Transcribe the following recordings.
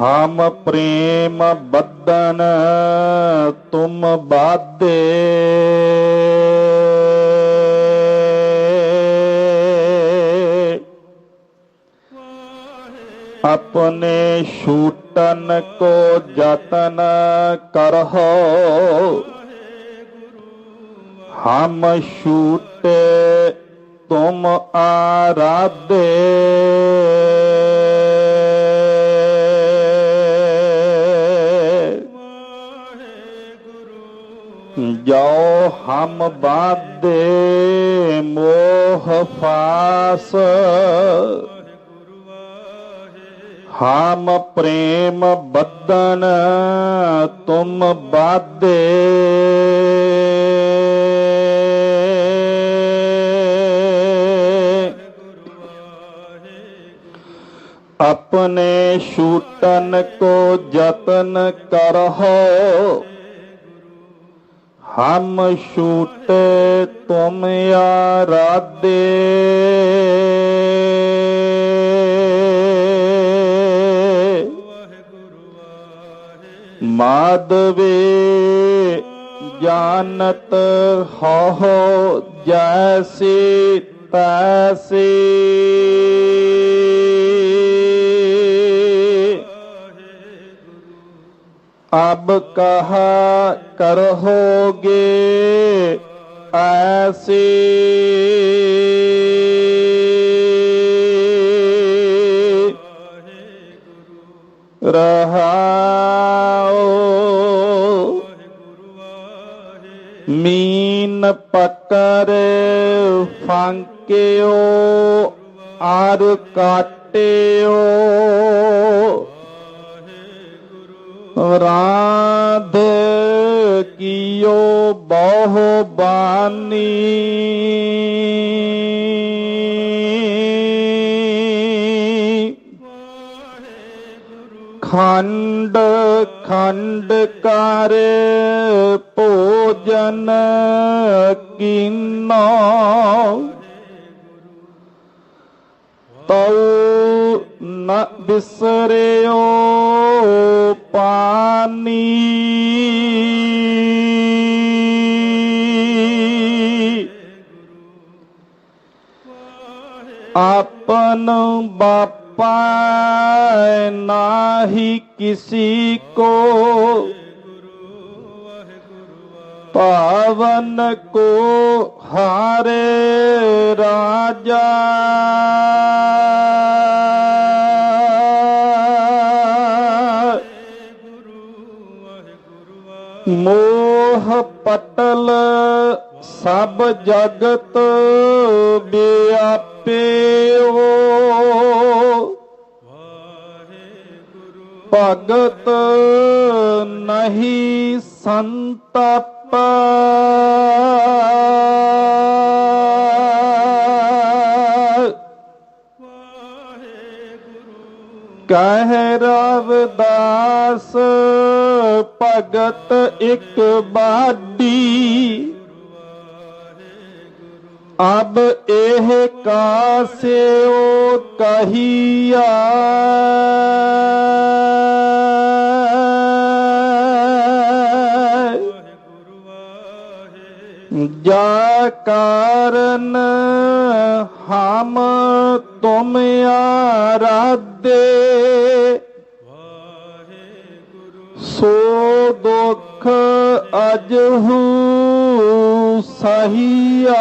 ਹਮ ਪ੍ਰੇਮ ਬੱਦਨ ਤੁਮ ਬਾਦੇ ਆਪਣੇ ਛੂਟਨ ਕੋ ਯਤਨ ਕਰਹੁ। ਹਮ ਛੂਟੇ ਤੁਮ ਆਰਾਧੇ। ਜੋ ਹਮ ਬਾਦੇ ਮੋਹ ਫਾਸ। ਹਮ ਪ੍ਰੇਮ ਬੱਦਨ ਤੁਮ ਬਾਦੇ ਆਪਣੇ ਛੂਟਨ ਕੋ ਯਤਨ ਕਰਹੁ। ਹਮ ਛੂਟੇ ਤੁਮ ਆਰਾਧੇ। ਮਾਧਵੇ ਜਾਣਤ ਹੋ ਜੈਸੀ ਤੈਸੀ। ਅਬ ਕਹਾ ਕਰੋਗੇ ਐਸੀ ਰਹਾਉ ਮੀਨ ਪਕਰ ਫਾਂਕਿਓ ਆਰ ਕਾਟਿਓ। ਰਾਧ ਕੀਓ ਬਹੁ ਬਾਨੀ। ਖੰਡ ਖੰਡ ਕਰ ਭੋਜਨ ਕੀਨੋ। ਨ ਬਿਸਰਿਓ ਪਾਨੀ। ਆਪਨ ਬਾਪਾ ਨਾਹੀ ਕਿਸੀ ਕੋ। ਪਾਵਨ ਕੋ ਹਾਰੇ ਰਾਜਾ। ਮੋਹ ਪਟਲ ਸਭ ਜਗਤ ਵਿਆਪਿਓ। ਭਗਤ ਨਹੀਂ ਸੰਤਪ। ਕਹਿ ਰਵਦਾਸ ਭਗਤ ਇੱਕ ਬਾਡੀ। ਅਬ ਇਹ ਕਾਸਿਓ ਕਹੀਆ। ਜਾ ਕਾਰਨ ਹਮ ਤੁਮ ਆਰਾਧੇ। ਸੋ ਦੁਖ ਅਜਹੂ ਸਹੀਆ।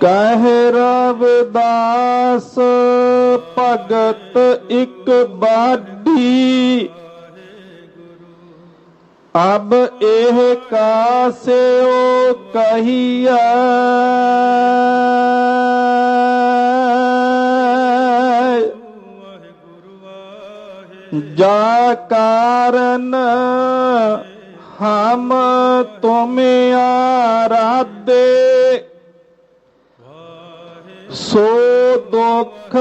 ਕਹਿ ਰਵਦਾਸ ਭਗਤ ਇੱਕ ਬਾਢੀ ਅਬ ਇਹ ਕਾਸਿਓ ਕਹੀਆ ਜਾ ਕਾਰਨ ਹਮ ਤੁਮ ਆਰਾਧੇ। ਸੋ ਦੁਖ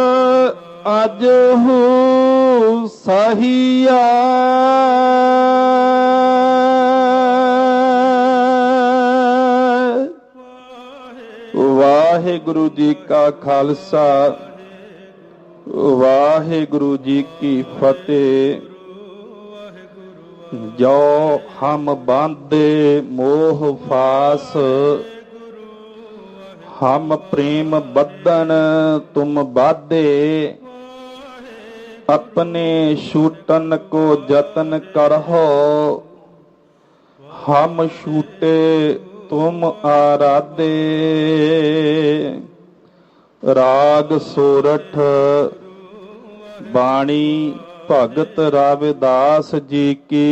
ਅਜ ਹੂ ਸਹੀਆ ਵਾਹਿਗੁਰੂ ਜੀ ਕਾ ਖਾਲਸਾ, ਵਾਹਿਗੁਰੂ ਜੀ ਕੀ ਫਤਿਹ। ਜੋ ਹਮ ਬਾਂਧੇ ਮੋਹ ਫਾਸ, ਹਮ ਪ੍ਰੇਮ ਬੱਧਨ ਤੁਮ ਬਾਧੇ। ਆਪਣੇ ਛੂਟਨ ਕੋ ਯਤਨ ਕਰਹੁ, ਹਮ ਛੂਟੇ ਤੁਮ ਆਰਾਧੇ। ਰਾਗ ਸੋਰਠ ਬਾਣੀ ਭਗਤ ਰਵਿਦਾਸ ਜੀ ਕੀ।